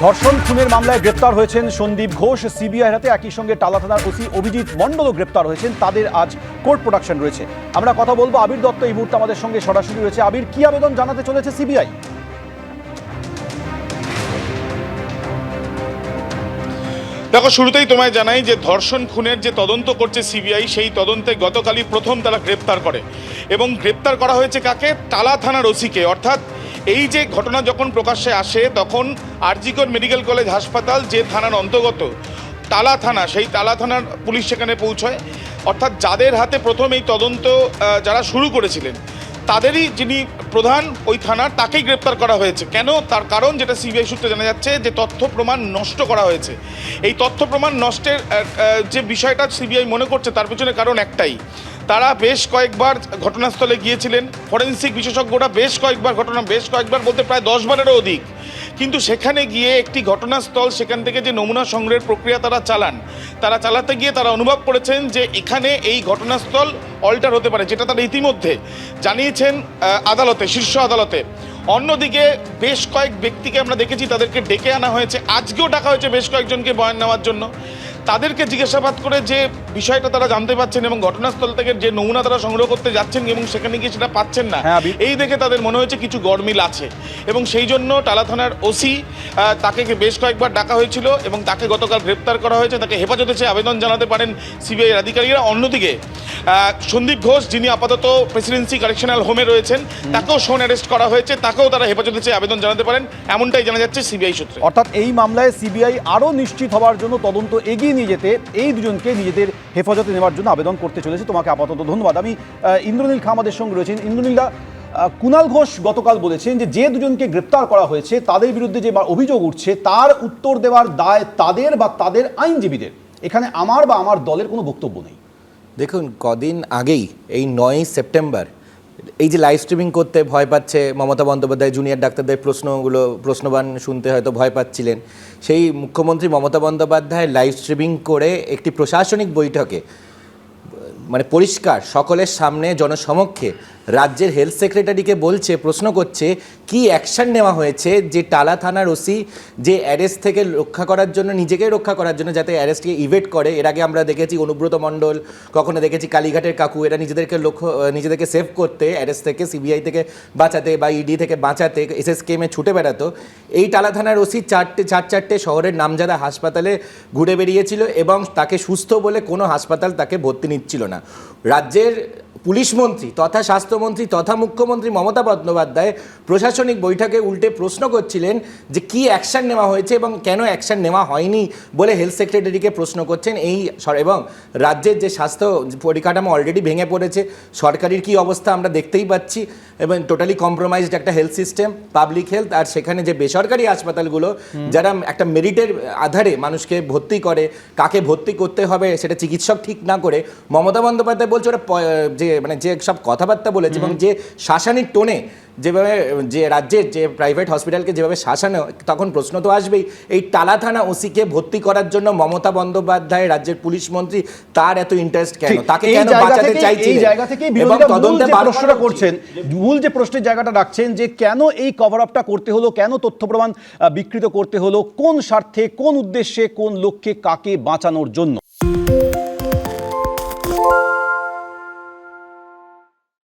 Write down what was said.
ধর্ষণ খুনের মামলায় গ্রেপ্তার হয়েছেন সন্দীপ ঘোষ। সিবিআই হাতে একই সঙ্গে টালা থানার ওসি অভিজিৎ মণ্ডলও গ্রেপ্তার হয়েছেন। তাদের আজ কোর্ট প্রোডাকশন রয়েছে। আমরা কথা বলব আবির দত্ত এই মুহূর্তে আমাদের সঙ্গে সরাসরি রয়েছে। আবির, কি আবেদন জানাতে চলেছে সিবিআই? দেখো, শুরুতেই তোমায় জানাই যে ধর্ষণ খুনের যে তদন্ত করছে সিবিআই, সেই তদন্তে গতকালই প্রথম তারা গ্রেপ্তার করে। এবং গ্রেপ্তার করা হয়েছে কাকে? টালা থানার ওসিকে। অর্থাৎ এই যে ঘটনা যখন প্রকাশ্যে আসে, তখন আরজিকর মেডিকেল কলেজ হাসপাতাল যে থানার অন্তর্গত, তালা থানা, সেই তালা থানার পুলিশ সেখানে পৌঁছয়। অর্থাৎ যাদের হাতে প্রথম এই তদন্ত যারা শুরু করেছিলেন, তাদেরই যিনি প্রধান ওই থানার তাকেই গ্রেপ্তার করা হয়েছে। কেন? তার কারণ যেটা সিবিআই সূত্রে জানা যাচ্ছে, যে তথ্য প্রমাণ নষ্ট করা হয়েছে। এই তথ্য প্রমাণ নষ্টের যে বিষয়টা সিবিআই মনে করছে, তার পেছনে কারণ একটাই। তারা বেশ কয়েকবার ঘটনাস্থলে গিয়েছিলেন। ফরেন্সিক বিশেষজ্ঞরা বেশ কয়েকবার ঘটনা, বেশ কয়েকবার বলতে প্রায় দশ বারেরও অধিক। কিন্তু সেখানে গিয়ে একটি ঘটনাস্থল, সেখান থেকে যে নমুনা সংগ্রহের প্রক্রিয়া তারা চালান, তারা চালাতে গিয়ে তারা অনুভব করেছেন যে এখানে এই ঘটনাস্থল অল্টার হতে পারে, যেটা তারা ইতিমধ্যে জানিয়েছেন আদালতে, শীর্ষ আদালতে। অন্যদিকে বেশ কয়েক ব্যক্তিকে আমরা দেখেছি, তাদেরকে ডেকে আনা হয়েছে। আজকেও ডাকা হয়েছে বেশ কয়েকজনকে বয়ান নেওয়ার জন্য। তাদেরকে জিজ্ঞাসাবাদ করে যে বিষয়টা তারা জানতে পারছেন এবং ঘটনাস্থল থেকে যে নমুনা তারা সংগ্রহ করতে যাচ্ছেন এবং সেখানে গিয়ে সেটা পাচ্ছেন না হ্যাঁ। এই দেখে তাদের মনে হয়েছে কিছু গরমিল আছে। এবং সেই জন্য টালা থানার ওসি তাকে বেশ কয়েকবার ডাকা হয়েছিল এবং তাকে গতকাল গ্রেপ্তার করা হয়েছে। তাকে হেফাজতে চেয়ে আবেদন জানাতে পারেন সিবিআই আধিকারিকরা। অন্যদিকে সন্দীপ ঘোষ যিনি আপাতত প্রেসিডেন্সি কারেকশনাল হোমে রয়েছেন তাকেও শোন অ্যারেস্ট করা হয়েছে। তাকেও তারা হেফাজতে চেয়ে আবেদন জানাতে পারেন। এমনটাই জানা যাচ্ছে সিবিআই সূত্রে। অর্থাৎ এই মামলায় সিবিআই আরও নিশ্চিত হওয়ার জন্য তদন্ত এগিয়ে নিয়ে যেতে এই দুজনকে নিজেদের হেফাজতে নেওয়ার জন্য আবেদন করতে চলেছে। তোমাকে আপাতত ধন্যবাদ। আমি ইন্দ্রনীল খা আমাদের সঙ্গে রয়েছেন। ইন্দ্রনীলদা কুনাল ঘোষ গতকাল বলেছেন যে যে দুজনকে গ্রেপ্তার করা হয়েছে, তাদের বিরুদ্ধে যে অভিযোগ উঠছে, তার উত্তর দেওয়ার দায় তাদের বা তাদের আইনজীবীদের। এখানে আমার বা আমার দলের কোনো বক্তব্য নেই। দেখুন, কদিন আগেই, এই নয়ই সেপ্টেম্বর এই যে লাইভ স্ট্রিমিং করতে ভয় পাচ্ছে মমতা বন্দ্যোপাধ্যায় জুনিয়র ডাক্তারদের প্রশ্নগুলো, প্রশ্নবান শুনতে হয়তো ভয় পাচ্ছিলেন। সেই মুখ্যমন্ত্রী মমতা বন্দ্যোপাধ্যায় লাইভ স্ট্রিমিং করে একটি প্রশাসনিক বৈঠকে মানে পরিষ্কার সকলের সামনে জনসমক্ষে রাজ্যের হেলথ সেক্রেটারিকে বলছে, প্রশ্ন করছে, কি অ্যাকশন নেওয়া হয়েছে যে টালা থানার ওসি যে অ্যারেস্ট থেকে রক্ষা করার জন্য নিজেকে রক্ষা করার জন্য যাতে অ্যারেস্টকে ইভেট করে? এর আগে আমরা দেখেছি অনুব্রত মণ্ডল, কখনো দেখেছি কালীঘাটের কাকু, এরা নিজেদেরকে লক্ষ্য নিজেদেরকে সেভ করতে অ্যারেস্ট থেকে সিবিআই থেকে বাঁচাতে বা ইডি থেকে বাঁচাতে এস এস এসএসকেএমে ছুটে বেড়াতো। এই টালা থানার ওসি চারটে, চার চারটে শহরের নামজাদা হাসপাতালে ঘুরে বেরিয়েছিল এবং তাকে সুস্থ বলে কোনো হাসপাতাল তাকে ভর্তি নিচ্ছিল না। রাজ্যের পুলিশ মন্ত্রী তথা স্বাস্থ্যমন্ত্রী তথা মুখ্যমন্ত্রী মমতা বন্দ্যোপাধ্যায় প্রশাসনিক বৈঠকে উল্টে প্রশ্ন করছিলেন যে কি অ্যাকশন নেওয়া হয়েছে এবং কেন অ্যাকশন নেওয়া হয়নি বলে হেলথ সেক্রেটারিকে প্রশ্ন করছেন এই এবং রাজ্যের যে স্বাস্থ্য পরিকাঠামো অলরেডি ভেঙে পড়েছে সরকারের কি অবস্থা আমরা দেখতেই পাচ্ছি এবং টোটালি কম্প্রোমাইজড একটা হেলথ সিস্টেম পাবলিক হেলথ আর সেখানে যে বেসরকারি হাসপাতালগুলো যারা একটা মেরিটের আধারে মানুষকে ভর্তি করে কাকে ভর্তি করতে হবে সেটা চিকিৎসক ঠিক না করে মমতা বন্দ্যোপাধ্যায় বলছে ওরা প- যে মানে যে সব কথাবার্তা বলেছে এবং যে শাসানির টোনে যেভাবে যে রাজ্যের যে প্রাইভেট হসপিটালকে যেভাবে শাসানো তখন প্রশ্ন তো আসবেই। এই টালা থানা ওসিকে ভর্তি করার জন্য মমতা বন্দ্যোপাধ্যায় রাজ্যের পুলিশ মন্ত্রী তার এত ইন্টারেস্ট কেন? তাকে কেন বাঁচাতে চাইছিলেন এই জায়গা থেকেই এবং তদন্তে প্রশ্নটা করছেন মূল যে প্রশ্নের জায়গাটা রাখছেন যে কেন এই কভার আপটা করতে হলো কেন তথ্য প্রমাণ বিকৃত করতে হলো কোন স্বার্থে কোন উদ্দেশ্যে কোন লক্ষ্যে কাকে বাঁচানোর জন্য?